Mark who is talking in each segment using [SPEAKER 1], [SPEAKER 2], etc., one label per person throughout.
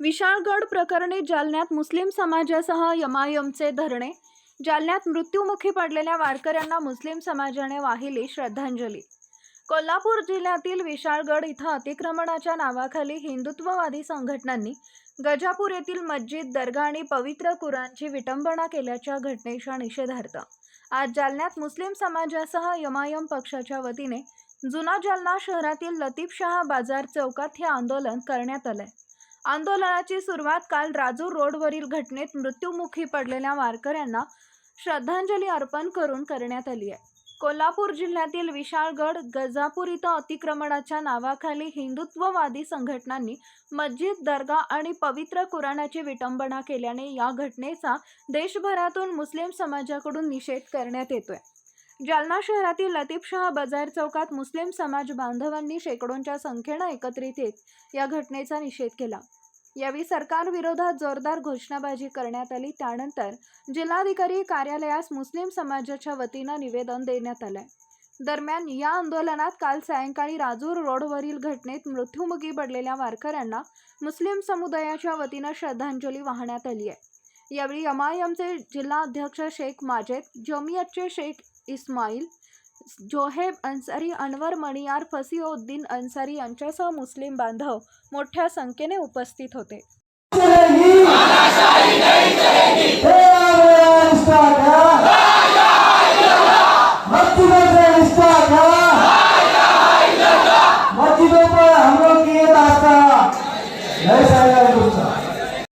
[SPEAKER 1] विशाळगड प्रकरणी जालन्यात मुस्लिम समाजासह यमायमचे धरणे. जालन्यात मृत्युमुखी पडलेल्या वारकऱ्यांना मुस्लिम समाजाने वाहिली श्रद्धांजली. कोल्हापूर जिल्ह्यातील विशाळगड इथं अतिक्रमणाच्या नावाखाली हिंदुत्ववादी संघटनांनी गजापूर येथील मस्जिद दर्गा आणि पवित्र कुरांची विटंबना केल्याच्या घटनेच्या निषेधार्थ. आज जालन्यात मुस्लिम समाजासह यमायम पक्षाच्या वतीने जुना जालना शहरातील लतीफशाह बाजार चौकात हे आंदोलन करण्यात आलंय. आंदोलनाची सुरुवात काल राजूर रोडवरील घटनेत मृत्युमुखी पडलेल्या वारकऱ्यांना श्रद्धांजली अर्पण करून करण्यात आली आहे. कोल्हापूर जिल्ह्यातील विशाळगड गजापूर इथं अतिक्रमणाच्या नावाखाली हिंदुत्ववादी संघटनांनी मस्जिद दर्गा आणि पवित्र कुराणाची विटंबना केल्याने या घटनेचा देशभरातून मुस्लिम समाजाकडून निषेध करण्यात येतोय. जालना शहरातील लतीफशाह बाजार चौकात मुस्लिम समाज बांधवांनी शेकडोंच्या संख्येनं एकत्रित येत या घटनेचा निषेध केला. यावेळी सरकारविरोधात जोरदार घोषणाबाजी करण्यात आली. त्यानंतर जिल्हाधिकारी कार्यालयास मुस्लिम समाजाच्या वतीनं निवेदन देण्यात आलंय. दरम्यान या आंदोलनात काल सायंकाळी राजूर रोडवरील घटनेत मृत्युमुखी पडलेल्या वारकऱ्यांना मुस्लिम समुदायाच्या वतीनं श्रद्धांजली वाहण्यात आली आहे. यावेळी एमआयएमचे जिल्हा अध्यक्ष शेख माजेद जमियतचे शेख इस्माईल जोहेब अन्सारी अनवर मणियार फसिउद्दीन अन्सारी यांच्यासह मुस्लिम बांधव मोठ्या संख्येने उपस्थित होते.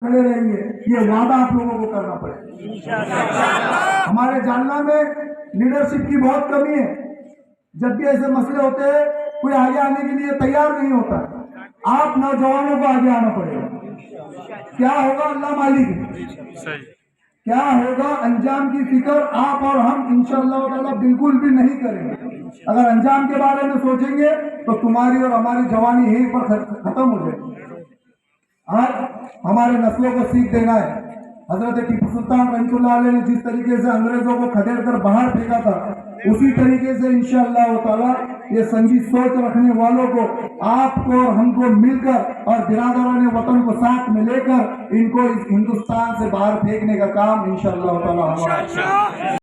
[SPEAKER 2] खड़े रहेंगे ये वादा आप लोगों को करना पड़ेगा हमारे जानना में लीडरशिप की बहुत कमी है। जब भी ऐसे मसले होते हैं कोई आगे आने के लिए तैयार नहीं होता। आप नौजवानों को आगे आना पड़ेगा। क्या होगा अल्लाह मालिक? क्या होगा अंजाम की फ़िक्र आप और हम ताला बिल्कुल भी नहीं करेंगे। अगर अंजाम के बारे में सोचेंगे तो तुम्हारी और हमारी जवानी यहीं पर खत्म हो जाएगी। आज हमारे नस्लों को सीख देना है। हज़रत टीपू सुल्तान रहीमतुल्लाह ने जिस तरीके से अंग्रेज़ों को खदेड़ कर बाहर फेंका था, उसी तरीके से इन ताला ये संगीत सोच रखने वालों को, आपको और हमको मिलकर और बिरादरों ने वतन को साथ में लेकर इनको इस हिंदुस्तान से बाहर फेंकने का काम हमारा